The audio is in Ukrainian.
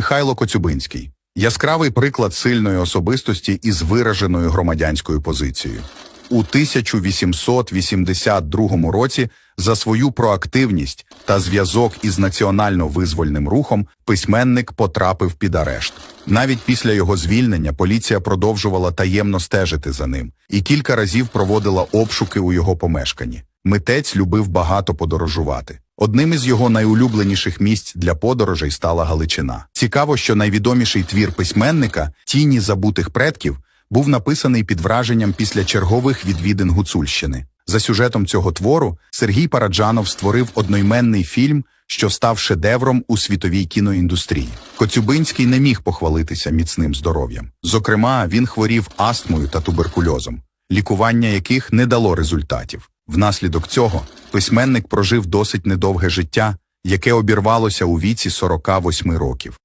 Михайло Коцюбинський яскравий приклад сильної особистості із вираженою громадянською позицією. У 1882 році за свою проактивність та зв'язок із національно-визвольним рухом письменник потрапив під арешт. Навіть після його звільнення поліція продовжувала таємно стежити за ним і кілька разів проводила обшуки у його помешканні. Митець любив багато подорожувати. Одним із його найулюбленіших місць для подорожей стала Галичина. Цікаво, що найвідоміший твір письменника Тіні забутих предків був написаний під враженням після чергових відвідин Гуцульщини. За сюжетом цього твору Сергій Параджанов створив одноіменний фільм, що став шедевром у світовій кіноіндустрії. Коцюбинський не міг похвалитися міцним здоров'ям. Зокрема, він хворів астмою та туберкульозом, лікування яких не дало результатів. Внаслідок цього письменник прожив досить недовге життя, яке обірвалося у віці 48 років.